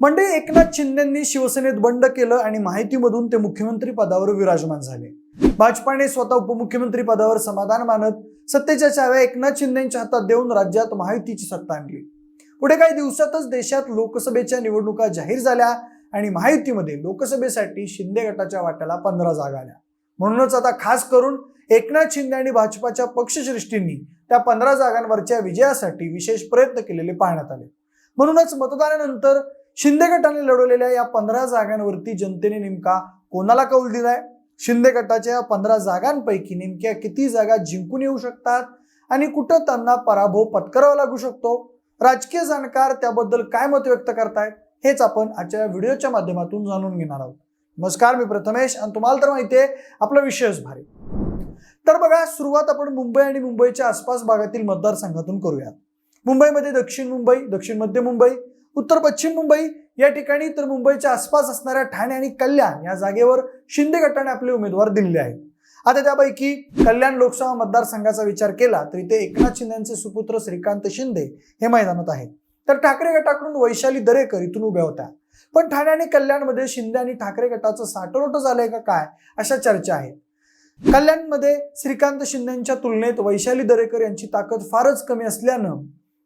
म्हणजे एकनाथ शिंदेंनी शिवसेनेत बंड केलं आणि माहितीमधून ते मुख्यमंत्री पदावर विराजमान झाले. भाजपाने स्वतः उपमुख्यमंत्री पदावर समाधान मानत सत्तेच्या चाव्या एकनाथ शिंदेच्या हातात देऊन राज्यात माहितीची सत्ता आणली. पुढे काही दिवसातच देशात लोकसभेच्या निवडणुका जाहीर झाल्या आणि माहितीमध्ये लोकसभेसाठी शिंदे गटाच्या वाट्याला पंधरा जागा आल्या. म्हणूनच आता खास करून एकनाथ शिंदे आणि भाजपाच्या पक्षश्रेष्ठींनी त्या पंधरा जागांवरच्या विजयासाठी विशेष प्रयत्न केलेले पाहण्यात आले. म्हणूनच मतदानानंतर शिंदे गटाने लढवलेल्या या पंधरा जागांवरती जनतेने नेमका कोणाला कौल दिलाय? शिंदे गटाच्या या पंधरा जागांपैकी नेमक्या किती जागा जिंकून येऊ शकतात? आणि कुठं त्यांना पराभव पत्करावा लागू शकतो? राजकीय जाणकार त्याबद्दल काय मत व्यक्त करतायत? हेच आपण आजच्या व्हिडिओच्या माध्यमातून जाणून घेणार आहोत. नमस्कार मी प्रथमेश आणि तुम्हाला तर माहिती आहे आपला विषयच भारी. तर बघा सुरुवात आपण मुंबई आणि मुंबईच्या आसपास भागातील मतदारसंघातून करूयात. मुंबईमध्ये दक्षिण मुंबई दक्षिण मध्य मुंबई उत्तर पश्चिम मुंबई या ठिकाणी तर मुंबईच्या आसपास असणाऱ्या ठाणे आणि कल्याण या जागेवर शिंदे गटाने आपले उमेदवार दिलेले आहेत. आता त्यापैकी कल्याण लोकसभा मतदारसंघाचा विचार केला तर इथे एकनाथ शिंदेचे सुपुत्र श्रीकांत शिंदे हे मैदानात आहेत. तर ठाकरे गटाकडून वैशाली दरेकर इथून उभ्या होत्या. पण ठाणे आणि कल्याणमध्ये शिंदे आणि ठाकरे गटाचं साठवट झालंय का काय अशा चर्चा आहेत. कल्याणमध्ये श्रीकांत शिंदेच्या तुलनेत वैशाली दरेकर यांची ताकद फारच कमी असल्यानं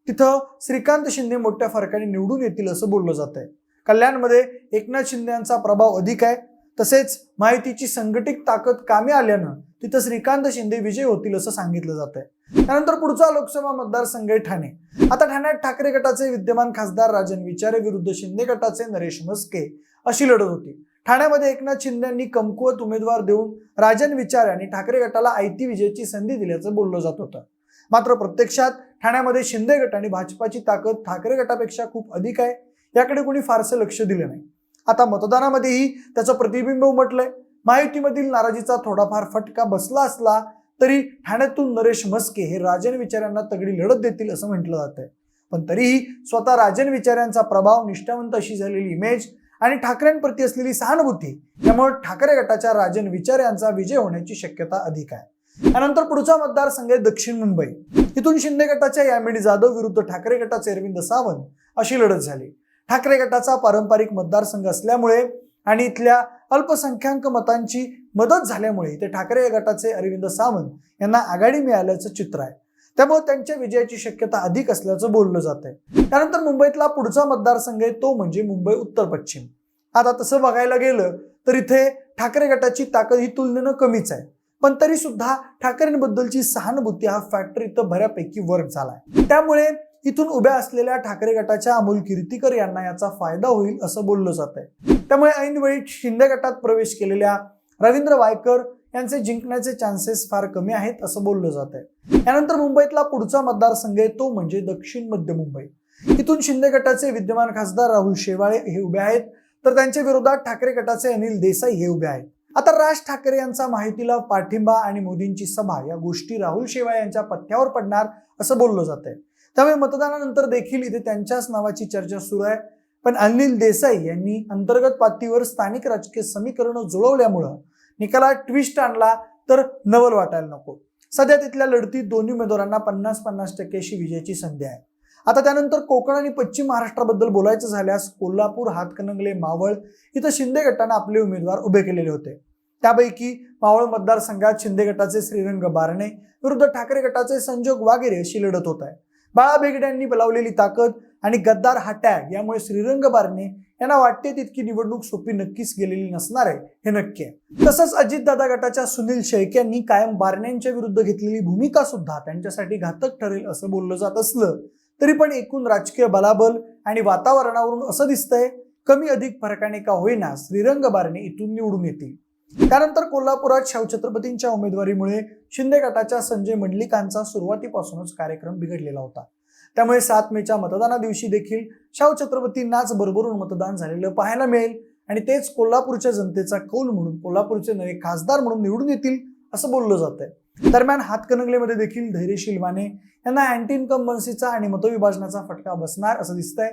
तिथं श्रीकांत शिंदे मोठ्या फरकाने निवडून येतील असं बोललं जात आहे कल्याणमध्ये एकनाथ शिंदे यांचा प्रभाव अधिक आहे. तसेच माहितीची संघटित ताकद कामी आल्यानं तिथं श्रीकांत शिंदे विजय होतील असं सांगितलं जात आहे त्यानंतर पुढचा लोकसभा मतदारसंघ आहे ठाणे. आता ठाण्यात ठाकरे गटाचे विद्यमान खासदार राजन विचारे विरुद्ध शिंदे गटाचे नरेश मस्के अशी लढत होती. ठाण्यामध्ये एकनाथ शिंदे यांनी कमकुवत उमेदवार देऊन राजन विचारे आणि ठाकरे गटाला आयती विजयाची संधी दिल्याचं बोललं जात होतं. मात्र प्रत्यक्षात ठाण्यामध्ये शिंदे गट आणि भाजपाची ताकद ठाकरे गटापेक्षा खूप अधिक आहे याकडे कोणी फारसं लक्ष दिलं नाही. आता मतदानामध्येही त्याचं प्रतिबिंब उमटलंय. माहितीमधील नाराजीचा थोडाफार फटका बसला असला तरी ठाण्यातून नरेश मस्के हे राजन विचारांना तगडी लढत देतील असं म्हटलं जात आहे पण तरीही स्वतः राजन विचारांचा प्रभाव निष्ठावंत अशी झालेली इमेज आणि ठाकरेंप्रती असलेली सहानुभूती यामुळे ठाकरे गटाच्या राजन विचार यांचा विजय होण्याची शक्यता अधिक आहे. त्यानंतर पुढचा मतदारसंघ आहे दक्षिण मुंबई. इथून शिंदे गटाच्या यामिनी जाधव विरुद्ध ठाकरे गटाचे अरविंद सावंत अशी लढत झाली. ठाकरे गटाचा पारंपरिक मतदारसंघ असल्यामुळे आणि इथल्या अल्पसंख्याक मतांची मदत झाल्यामुळे ते ठाकरे गटाचे अरविंद सावंत यांना आघाडी मिळाल्याचं चित्र आहे. त्यामुळे त्यांच्या विजयाची शक्यता अधिक असल्याचं बोललं जात आहे. त्यानंतर मुंबईतला पुढचा मतदारसंघ आहे तो म्हणजे मुंबई उत्तर पश्चिम. आता तसं बघायला गेलं तर इथे ठाकरे गटाची ताकद ही तुलनेनं कमीच आहे. पण तरी सुद्धा ठाकरेंबद्दलची सहानुभूती हा फॅक्टर इथं बऱ्यापैकी वर्क झालाय. त्यामुळे इथून उभ्या असलेल्या ठाकरे गटाच्या अमोल कीर्तीकर यांना याचा फायदा होईल असं बोललं जात आहे त्यामुळे ऐनवेळी शिंदे गटात प्रवेश केलेल्या रवींद्र वायकर यांचे जिंकण्याचे चान्सेस फार कमी आहेत असं बोललं जात आहे यानंतर मुंबईतला पुढचा मतदारसंघ आहे तो म्हणजे दक्षिण मध्य मुंबई. इथून शिंदे गटाचे विद्यमान खासदार राहुल शेवाळे हे उभे आहेत. तर त्यांच्या विरोधात ठाकरे गटाचे अनिल देसाई हे उभे आहेत. आता राज ठाकरे यांचा माहितीला पाठिंबा आणि मोदींची सभा या गोष्टी राहुल शेवाळे यांच्या पथ्यावर पडणार असं बोललं जात आहे. त्यामुळे मतदानानंतर देखील इथे त्यांच्याच नावाची चर्चा सुरू आहे. पण अनिल देसाई यांनी अंतर्गत पातळीवर स्थानिक राजकीय समीकरणं जुळवल्यामुळं निकालात ट्विस्ट आणला तर नवल वाटायला नको. सध्या तिथल्या लढतीत दोन्ही उमेदवारांना पन्नास पन्नास टक्क्याशी विजयाची संधी आहे. आता त्यानंतर कोकण आणि पश्चिम महाराष्ट्राबद्दल बोलायचं झाल्यास कोल्हापूर हातकणंगले मावळ इथं शिंदे गटानं आपले उमेदवार उभे केलेले होते. त्यापैकी मावळ मतदारसंघात शिंदे गटाचे श्रीरंग बारणे विरुद्ध ठाकरे गटाचे संजोग वागेरे अशी लढत होत आहे. बाळा बेगडे यांनी ताकद आणि गद्दार हा टॅग यामुळे श्रीरंग बारणे यांना वाटते तितकी निवडणूक सोपी नक्कीच गेलेली नसणार आहे हे नक्की आहे. तसंच अजितदादा गटाच्या सुनील शेळके यांनी कायम बारण्यांच्या विरुद्ध घेतलेली भूमिका सुद्धा त्यांच्यासाठी घातक ठरेल असं बोललं जात असलं तरी पण एकूण राजकीय बलाबल आणि वातावरणावरून असं दिसतंय कमी अधिक फरकाने का होईना श्रीरंग बारणे इथून निवडून येतील. त्यानंतर कोल्हापुरात शिवछत्रपतींच्या उमेदवारीमुळे शिंदे गटाच्या संजय मंडलिकांचा सुरुवातीपासूनच कार्यक्रम बिघडलेला होता. त्यामुळे सात मेच्या मतदाना दिवशी देखील शाहू छत्रपतींनाच भरभरून मतदान झालेलं पाहायला मिळेल आणि तेच कोल्हापूरच्या जनतेचा कौल म्हणून कोल्हापूरचे नवे खासदार म्हणून निवडून येतील असं बोललं जात आहे दरम्यान हातकणंगलेमध्ये देखील धैर्यशील माने यांना अँटी इन्कम्बन्सीचा आणि मतविभाजनाचा फटका बसणार असं दिसतंय.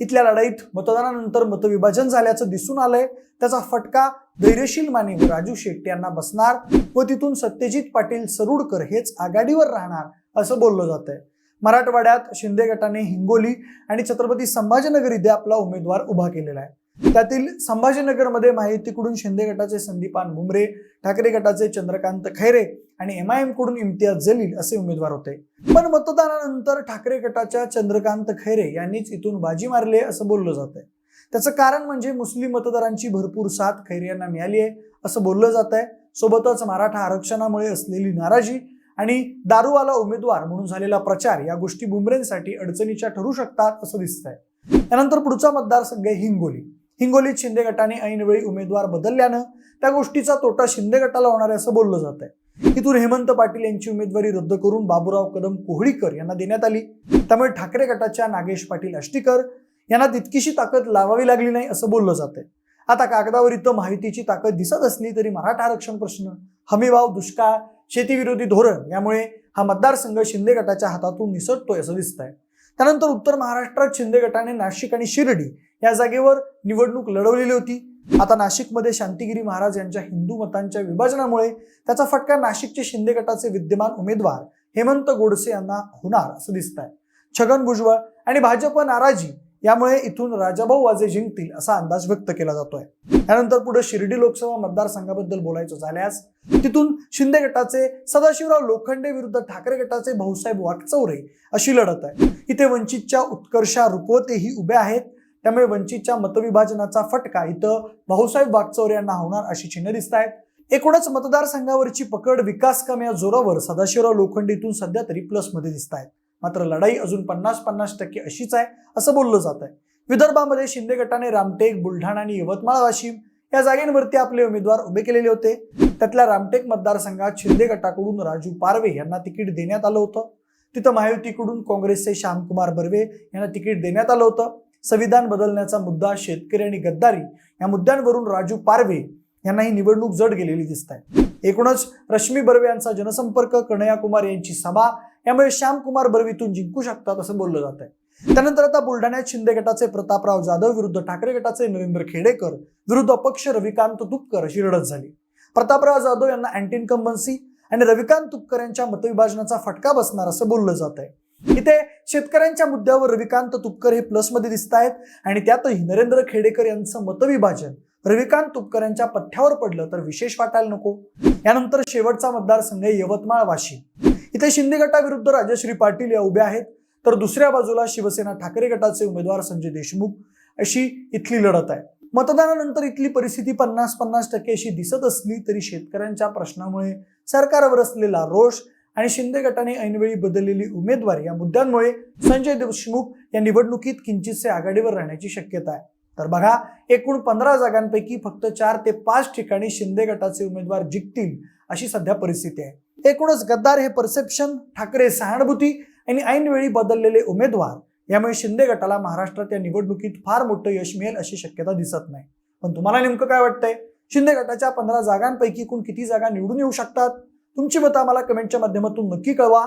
इथल्या लढाईत मतदानानंतर मतविभाजन झाल्याचं दिसून आलंय. त्याचा फटका धैर्यशील माने व राजू शेट्टी यांना बसणार व तिथून सत्यजित पाटील सरुडकर हेच आघाडीवर राहणार असं बोललं जात आहे मराठवाड्यात शिंदे गटाने हिंगोली आणि छत्रपती संभाजीनगर इथे आपला उमेदवार उभा केलेला आहे. त्यातील संभाजीनगरमध्ये महायुतीकडून शिंदे गटाचे संदीपान भुमरे ठाकरे गटाचे चंद्रकांत खैरे आणि एम आय एमकडून इम्तियाज जलील असे उमेदवार होते. पण मतदानानंतर ठाकरे गटाच्या चंद्रकांत खैरे यांनीच इथून बाजी मारली असं बोललं जात आहे. त्याचं कारण म्हणजे मुस्लिम मतदारांची भरपूर साथ खैरे यांना मिळाली आहे असं बोललं जात आहे. सोबतच मराठा आरक्षणामुळे असलेली नाराजी आणि दारूवाला उमेदवार म्हणून झालेला प्रचार या गोष्टी बुमरेंसाठी अडचणीच्या ठरू शकतात असं दिसतंय. त्यानंतर पुढचा मतदारसंघ आहे हिंगोली. हिंगोलीत शिंदे गटाने ऐनवेळी उमेदवार बदलल्यानं त्या गोष्टीचा तोटा शिंदे गटाला होणार आहे असं बोललं जात आहे इथून हेमंत पाटील यांची उमेदवारी रद्द करून बाबूराव कदम कोहळीकर यांना देण्यात आली. त्यामुळे ठाकरे गटाच्या नागेश पाटील अष्टीकर यांना तितकीशी ताकद लावावी लागली नाही असं बोललं जात आहे आता कागदावर इथं माहितीची ताकद दिसत असली तरी मराठा आरक्षण प्रश्न हमीभाव दुष्काळ शेतीविरोधी धोरण यामुळे हा मतदारसंघ शिंदे गटाच्या हातातून निसटतोय असं दिसतंय. त्यानंतर उत्तर महाराष्ट्रात शिंदे गटाने नाशिक आणि शिर्डी या जागेवर निवडणूक लढवलेली होती. आता नाशिकमध्ये शांतिगिरी महाराज यांच्या हिंदू मतांच्या विभाजनामुळे त्याचा फटका नाशिकचे शिंदे गटाचे विद्यमान उमेदवार हेमंत गोडसे यांना होणार असं दिसत आहे छगन भुजबळ आणि भाजप नाराजी यामुळे इथून राजाभाऊ वाजे जिंकतील असा अंदाज व्यक्त केला जातोय. त्यानंतर पुढे शिर्डी लोकसभा मतदारसंघाबद्दल बोलायचं झाल्यास तिथून शिंदे गटाचे सदाशिवराव लोखंडे विरुद्ध ठाकरे गटाचे भाऊसाहेब वाकचौरे अशी लढत आहे. इथे वंचितच्या उत्कर्षा रुपवतेही उभ्या आहेत. त्यामुळे वंचितच्या मतविभाजनाचा फटका इथं भाऊसाहेब वाकचौरे यांना होणार अशी चिन्ह दिसत आहेत. एकूणच मतदारसंघावरची पकड विकास काम या जोरावर सदाशिवराव लोखंडीतून सध्या तरी प्लसमध्ये दिसत आहेत. मात्र लढाई अजून पन्नास पन्नास टक्के अशीच आहे असं बोललं जात आहे. विदर्भामध्ये शिंदे गटाने रामटेक बुलढाणा आणि यवतमाळ वाशिम या जागेंवरती आपले उमेदवार उभे केलेले होते. त्यातल्या रामटेक मतदारसंघात शिंदे गटाकडून राजू पारवे यांना तिकीट देण्यात आलं होतं. तिथं महायुतीकडून काँग्रेसचे श्यामकुमार बर्वे यांना तिकीट देण्यात आलं होतं. संविधान बदलण्याचा मुद्दा शेतकरी आणि गद्दारी या मुद्द्यांवरून राजू पारवे यांना ही निवडणूक जड गेलेली दिसत आहे. एकूणच रश्मी बर्वे यांचा जनसंपर्क कन्हैया कुमार यांची सभा यामुळे श्यामकुमार बर्वीतून जिंकू शकतात असं बोललं जात आहे. त्यानंतर आता बुलढाण्यात शिंदे गटाचे प्रतापराव जाधव विरुद्ध ठाकरे गटाचे नरेंद्र खेडेकर विरुद्ध अपक्ष रविकांत तुपकर अशी लढत झाली. प्रतापराव जाधव यांना अँटी इन्कम्बन्सी आणि रविकांत तुपकर यांच्या मतविभाजनाचा फटका बसणार असं बोललं जात आहे. इथे शेतकऱ्यांच्या मुद्द्यावर रविकांत तुपकर हे प्लसमध्ये दिसत आहेत आणि त्यातही नरेंद्र खेडेकर यांचं मतविभाजन रविकांत तुपकर यांच्या पथ्यावर पडलं तर विशेष वाटायला नको. यानंतर शेवटचा मतदारसंघ यवतमाळ वाशिम. इथे शिंदे गटाविरुद्ध राजश्री पाटील या उभ्या आहेत. तर दुसऱ्या बाजूला शिवसेना ठाकरे गटाचे उमेदवार संजय देशमुख अशी इथली लढत आहे. मतदानानंतर इथली परिस्थिती पन्नास पन्नास टक्के अशी दिसत असली तरी शेतकऱ्यांच्या प्रश्नामुळे सरकारवर असलेला रोष आणि शिंदे गटाने ऐनवेळी बदललेली उमेदवारी या मुद्द्यांमुळे संजय देशमुख या निवडणुकीत किंचितसे आघाडीवर राहण्याची शक्यता आहे. तर बघा एकूण पंधरा जागांपैकी फक्त चार ते पाच ठिकाणी शिंदे गटाचे उमेदवार जिंकतील अशी सध्या परिस्थिती आहे. एकूणच गद्दार हे परसेप्शन ठाकरे सहानुभूती आणि ऐनवेळी बदललेले उमेदवार. यामुळे शिंदे गटाला महाराष्ट्रात या निवडणुकीत फार मोठं यश मिळेल अशी शक्यता दिसत नाही. पण तुम्हाला नेमकं काय वाटतंय? शिंदे गटाच्या पंधरा जागांपैकी एकूण किती जागा निवडून येऊ शकतात? तुमची मतं आम्हाला कमेंटच्या माध्यमातून नक्की कळवा.